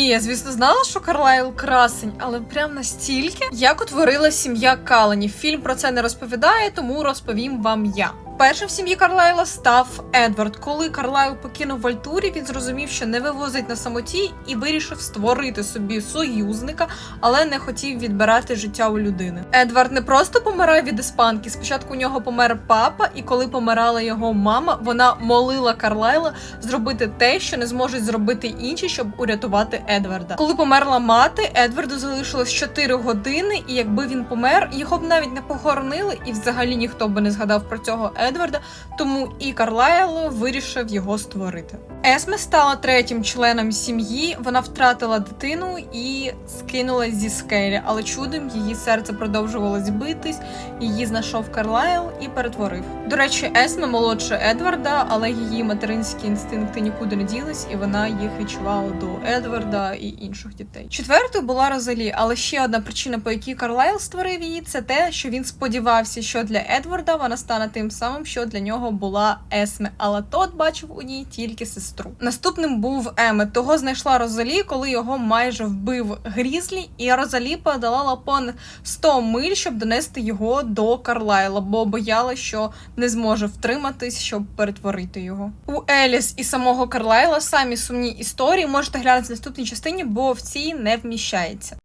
Ні, я звісно знала, що Карлайл красень, але прям настільки як утворила сім'я Каленів. Фільм про це не розповідає, тому розповім вам я. Першим в сім'ї Карлайла став Едвард. Коли Карлайл покинув Вальтурі, він зрозумів, що не вивозить на самоті і вирішив створити собі союзника, але не хотів відбирати життя у людини. Едвард не просто помирає від іспанки. Спочатку у нього помер папа, і коли помирала його мама, вона молила Карлайла зробити те, що не зможуть зробити інші, щоб урятувати Едварда. Коли померла мати, Едварду залишилось 4 години, і якби він помер, його б навіть не похоронили, і взагалі ніхто би не згадав про цього Едварда. Тому і Карлайл вирішив його створити. Есме стала третім членом сім'ї. Вона втратила дитину і скинулась зі скелі, але чудом її серце продовжувало битись. Її знайшов Карлайл і перетворив. До речі, Есме молодша Едварда, але її материнські інстинкти нікуди не ділись, і вона їх відчувала до Едварда і інших дітей. Четвертою була Розалі, але ще одна причина, по якій Карлайл створив її, це те, що він сподівався, що для Едварда вона стане тим самим, що для нього була Есме, але тот бачив у ній тільки сестру. Наступним був Емет. Того знайшла Розалі, коли його майже вбив Грізлі, і Розалі подолала понад 100 миль, щоб донести його до Карлайла, бо боялась, що не зможе втриматись, щоб перетворити його. У Еліс і самого Карлайла самі сумні історії можете глянути в наступній частині, бо в цій не вміщається.